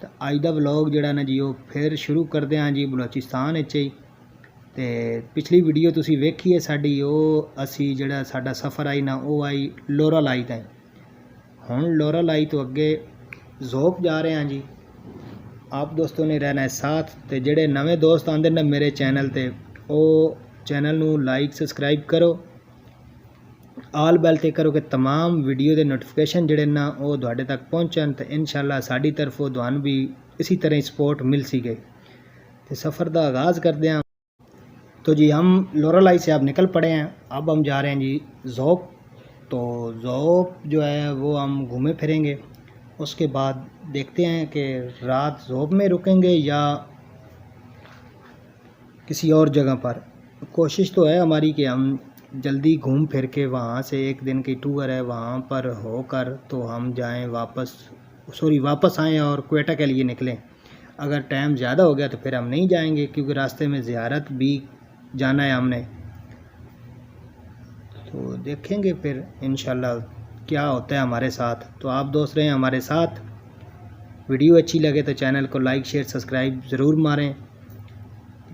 ਤਾਂ ਅੱਜ ਦਾ ਵਲੌਗ ਜਿਹੜਾ ਨਾ ਜੀ ਉਹ ਫਿਰ ਸ਼ੁਰੂ ਕਰਦੇ ਹਾਂ ਜੀ ਬਲੋਚਿਸਤਾਨ ਵਿੱਚ ਹੀ ਤੇ ਪਿਛਲੀ ਵੀਡੀਓ ਤੁਸੀਂ ਵੇਖੀ ਹੈ ਸਾਡੀ ਉਹ ਅਸੀਂ ਜਿਹੜਾ ਸਾਡਾ ਸਫ਼ਰ ਆਈ ਨਾ ਉਹ ਆਈ ਲੋਰਾ ਲਾਈ ਤਾਂ ਹੁਣ ਲੋਰਾ ਲਾਈ ਤੋਂ ਅੱਗੇ ਜ਼ੋਪ ਜਾ ਰਹੇ ਹਾਂ ਜੀ ਆਪ ਦੋਸਤੋਂ ਨੇ ਰਹਿਣਾ ਸਾਥ ਤੇ ਜਿਹੜੇ ਨਵੇਂ ਦੋਸਤ ਆਂਦੇ ਨੇ ਮੇਰੇ ਚੈਨਲ ਤੇ ਉਹ چینل نو لائک سسکرائب کرو آل بیل تے کرو کہ تمام ویڈیو دے نوٹفکیشن جڑے نا او وہ تک پہنچن تا انشاءاللہ ساڑی طرف اللہ دوان بھی اسی طرح سپورٹ مل سی گئے تو سفر دا آغاز کر دیا تو جی ہم لورالائی سے آپ نکل پڑے ہیں اب ہم جا رہے ہیں جی زوپ تو زوپ جو ہے وہ ہم گھومے پھریں گے اس کے بعد دیکھتے ہیں کہ رات زوپ میں رکیں گے یا کسی اور جگہ پر کوشش تو ہے ہماری کہ ہم جلدی گھوم پھر کے وہاں سے ایک دن کی ٹور ہے، وہاں پر ہو کر تو ہم جائیں واپس، سوری، واپس آئیں اور کوئٹہ کے لیے نکلیں۔ اگر ٹائم زیادہ ہو گیا تو پھر ہم نہیں جائیں گے کیونکہ راستے میں زیارت بھی جانا ہے ہم نے۔ تو دیکھیں گے پھر انشاءاللہ کیا ہوتا ہے ہمارے ساتھ۔ تو آپ دوست رہیں ہمارے ساتھ۔ ویڈیو اچھی لگے تو چینل کو لائک، شیئر، سبسکرائب ضرور ماریں۔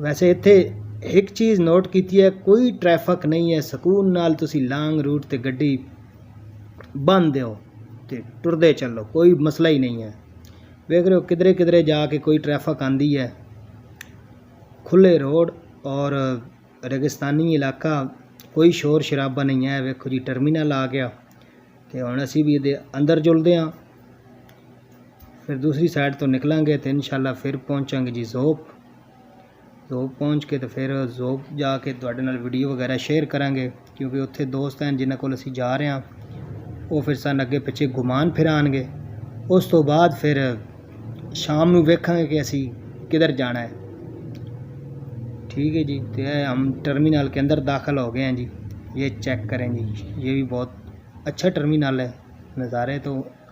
ਵੈਸੇ ਇੱਥੇ ਇੱਕ ਚੀਜ਼ ਨੋਟ ਕੀਤੀ ਹੈ ਕੋਈ ਟ੍ਰੈਫਿਕ ਨਹੀਂ ਹੈ ਸਕੂਨ ਨਾਲ ਤੁਸੀਂ ਲੌਂਗ ਰੂਟ ਤੇ ਗੱਡੀ ਬੰਦ ਦਿਓ ਤੇ ਟੁਰਦੇ ਚੱਲੋ ਕੋਈ ਮਸਲਾ ਹੀ ਨਹੀਂ ਹੈ ਵੇਖ ਰਹੇ ਹੋ ਕਿਧਰੇ ਕਿਧਰੇ ਜਾ ਕੇ ਕੋਈ ਟ੍ਰੈਫਿਕ ਆਂਦੀ ਹੈ ਖੁੱਲੇ ਰੋਡ ਔਰ ਰੇਗਿਸਤਾਨੀ ਇਲਾਕਾ ਕੋਈ ਸ਼ੋਰ ਸ਼ਰਾਬਾ ਨਹੀਂ ਹੈ ਵੇਖੋ ਜੀ ਟਰਮੀਨਲ ਆ ਗਿਆ ਤੇ ਹੁਣ ਅਸੀਂ ਵੀ ਇਹਦੇ ਅੰਦਰ ਜੁਲਦੇ ਹਾਂ پھر دوسری سائٹ تو نکلیں گے تو انشاءاللہ پھر پہنچیں گے جی زوب۔ زوب پہنچ کے تو پھر زوب جا کے دو وغیرہ شیئر کریں گے، کیونکہ اتنے دوست ہیں جنہ کو جا رہے ہیں وہ پھر سن اگیں پچھے گما پھر آن گے۔ اس تو بعد پھر شام نو ویکھیں گے کہ اسی کدھر جانا ہے۔ ٹھیک ہے جی تو ہم ٹرمینال اندر داخل ہو گئے ہیں جی۔ یہ چیک کریں جی یہ بھی بہت اچھا ٹرمینل ہے۔ نظارے تو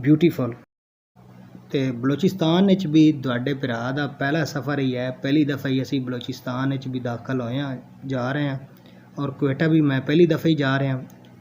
ਬਿਊਟੀਫੁਲ ਤੇ ਬਲੋਚਿਸਤਾਨ ਵਿੱਚ ਵੀ ਤੁਹਾਡੇ ਭਰਾ ਦਾ ਪਹਿਲਾ ਸਫ਼ਰ ਹੀ ਹੈ। ਪਹਿਲੀ ਦਫਾ ਹੀ ਅਸੀਂ ਬਲੋਚਿਸਤਾਨ ਵਿੱਚ ਵੀ ਦਾਖਲ ਹੋਏ ਆ ਜਾ ਰਹੇ ਆ ਔਰ ਕੁਏਟਾ ਵੀ ਮੈਂ ਪਹਿਲੀ ਦਫਾ ਹੀ ਜਾ ਰਿਹਾ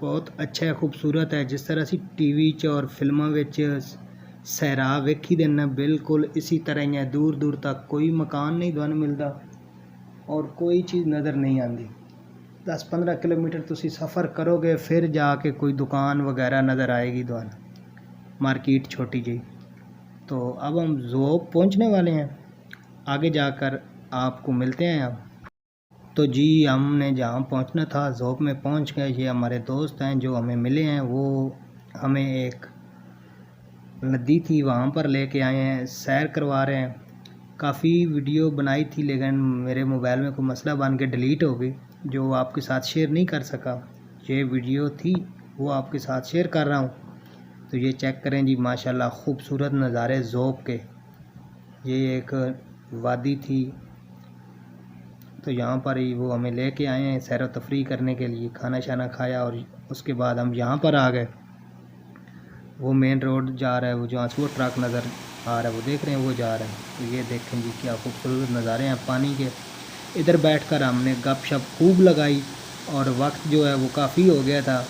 ਬਹੁਤ ਅੱਛਾ ਹੈ, ਖੂਬਸੂਰਤ ਹੈ। ਜਿਸ ਤਰ੍ਹਾਂ ਅਸੀਂ ਟੀਵੀ 'ਚ ਔਰ ਫਿਲਮਾਂ ਵਿੱਚ ਸਹਿਰਾ ਵੇਖੀ ਦੇ ਨਾ, ਬਿਲਕੁਲ ਇਸੇ ਤਰ੍ਹਾਂ ਹੀ ਹੈ। ਦੂਰ ਦੂਰ ਤੱਕ ਕੋਈ ਮਕਾਨ ਨਹੀਂ ਤੁਹਾਨੂੰ ਮਿਲਦਾ। اور کوئی چیز نظر نہیں آتی دس پندرہ کلومیٹر تسی سفر کرو گے، پھر جا کے کوئی دکان وغیرہ نظر آئے گی دوبارہ۔ مارکیٹ چھوٹی جی۔ تو اب ہم زوب پہنچنے والے ہیں۔ آگے جا کر آپ کو ملتے ہیں۔ اب تو جی ہم نے جہاں پہنچنا تھا زوب میں پہنچ گئے۔ یہ ہمارے دوست ہیں جو ہمیں ملے ہیں۔ وہ ہمیں ایک ندی تھی، وہاں پر لے کے آئے ہیں، سیر کروا رہے ہیں۔ کافی ویڈیو بنائی تھی، لیکن میرے موبائل میں کوئی مسئلہ بن کے ڈلیٹ ہو گئی جو آپ کے ساتھ شیئر نہیں کر سکا۔ یہ ویڈیو تھی، وہ آپ کے ساتھ شیئر کر رہا ہوں۔ تو یہ چیک کریں جی ماشاءاللہ خوبصورت نظارے زوب کے۔ یہ ایک وادی تھی۔ تو یہاں پر ہی وہ ہمیں لے کے آئے ہیں سیر و تفریح کرنے کے لیے۔ کھانا شانا کھایا اور اس کے بعد ہم یہاں پر آ گئے۔ وہ مین روڈ جا رہا ہے، وہ جو آنسو وہ ٹرک نظر آ رہا ہے، وہ دیکھ رہے ہیں، وہ جا رہا ہے تو یہ دیکھیں جی کیا خوبصورت نظارے ہیں۔ پانی کے ادھر بیٹھ کر ہم نے گپ شپ خوب لگائی اور وقت جو ہے وہ کافی ہو گیا تھا۔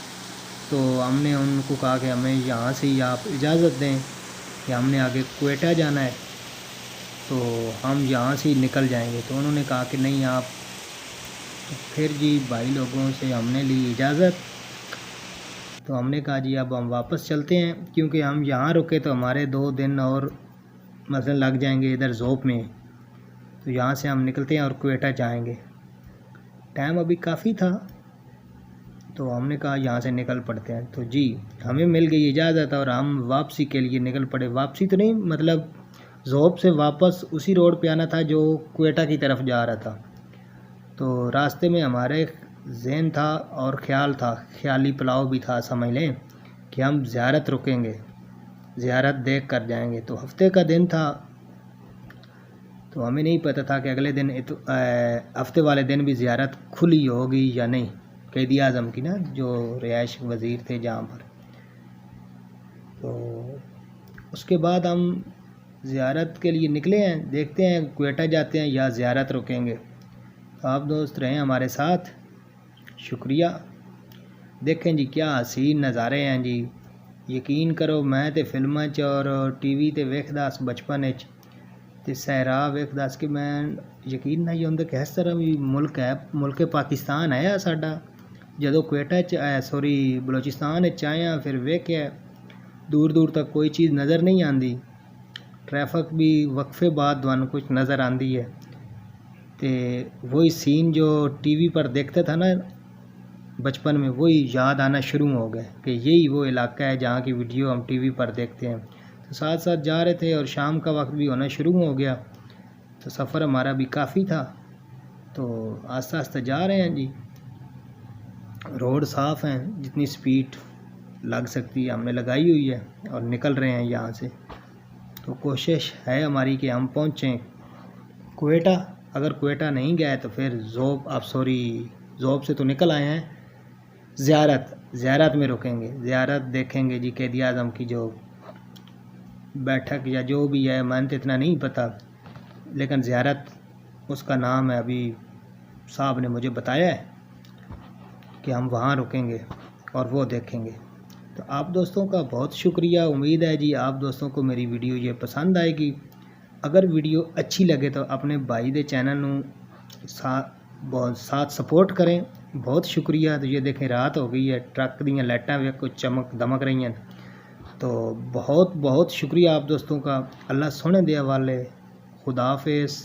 تو ہم نے ان کو کہا کہ ہمیں یہاں سے ہی آپ اجازت دیں کہ ہم نے آگے کوئٹہ جانا ہے۔ تو ہم یہاں سے ہی نکل جائیں گے۔ تو انہوں نے کہا کہ نہیں، آپ پھر جی بھائی لوگوں سے ہم نے لی اجازت۔ تو ہم نے کہا جی اب ہم واپس چلتے ہیں، کیونکہ ہم یہاں رکے تو ہمارے دو دن اور مثلا لگ جائیں گے ادھر زوپ میں، تو یہاں سے ہم نکلتے ہیں اور کوئٹہ جائیں گے۔ ٹائم ابھی کافی تھا، تو ہم نے کہا یہاں سے نکل پڑتے ہیں۔ تو جی ہمیں مل گئی اجازت اور ہم واپسی کے لیے نکل پڑے۔ واپسی تو نہیں مطلب زوب سے واپس اسی روڈ پہ آنا تھا جو کوئٹہ کی طرف جا رہا تھا۔ تو راستے میں ہمارے ذہن تھا اور خیال تھا، خیالی پلاؤ بھی تھا، سمجھ لیں، کہ ہم زیارت رکیں گے۔ زیارت دیکھ کر جائیں گے۔ تو ہفتے کا دن تھا۔ تو ہمیں نہیں پتہ تھا کہ اگلے دن ہفتے والے دن بھی زیارت کھلی ہوگی یا نہیں۔ قیدی اعظم کی نا جو رہائش وزیر تھے جہاں پر۔ تو اس کے بعد ہم زیارت کے لیے نکلے ہیں، دیکھتے ہیں، کوئٹہ جاتے ہیں یا زیارت رکیں گے۔ تو آپ دوست رہیں ہمارے ساتھ۔ شکریہ۔ دیکھیں جی کیا حسین نظارے ہیں جی۔ یقین کرو میں تے فلماں چ اور ٹی وی تے ویکھدا اس بچپن وچ تے صحرا ویکھدا اس کہ میں یقین نہیں ہوندا کہ اس طرح بھی ملک ہے ملک پاکستان ہے ساڈا جدو کوئٹہ چ آیا سوری بلوچستان وچ آیا پھر ویکھیا دور دور تک کوئی چیز نظر نہیں آندی ٹریفک بھی وقفے بعد دوان کچھ نظر آندی ہے تے وہی سین جو ٹی وی پر دیکھتا تھا نا بچپن میں وہی یاد آنا شروع ہو گئے کہ یہی وہ علاقہ ہے جہاں کی ویڈیو ہم ٹی وی پر دیکھتے ہیں۔ تو ساتھ ساتھ جا رہے تھے اور شام کا وقت بھی ہونا شروع ہو گیا۔ تو سفر ہمارا بھی کافی تھا۔ تو آہستہ آہستہ جا رہے ہیں جی۔ روڈ صاف ہیں، جتنی سپیڈ لگ سکتی ہے، ہم نے لگائی ہوئی ہے اور نکل رہے ہیں یہاں سے۔ تو کوشش ہے ہماری کہ ہم پہنچیں۔ کوئٹہ، اگر کوئٹہ نہیں گئے تو پھر زوب، آپ سوری، زوب سے تو نکل آئے ہیں۔ زیارت زیارت میں رکیں گے۔ زیارت دیکھیں گے جی قیدی اعظم کی جو بیٹھک یا جو بھی ہے، میں تو اتنا نہیں پتہ لیکن زیارت اس کا نام ہے۔ ابھی صاحب نے مجھے بتایا ہے کہ ہم وہاں رکیں گے اور وہ دیکھیں گے۔ تو آپ دوستوں کا بہت شکریہ، امید ہے جی آپ دوستوں کو میری ویڈیو یہ پسند آئے گی۔ اگر ویڈیو اچھی لگے تو اپنے بھائی دے چینل نو ساتھ بہت ساتھ سپورٹ کریں۔ بہت شکریہ تو یہ دیکھیں رات ہو گئی ہے ٹرک دیاں لائٹاں بھی کچھ چمک دمک رہی ہیں تو بہت بہت شکریہ آپ دوستوں کا اللہ سنے دیا والے خدا حافظ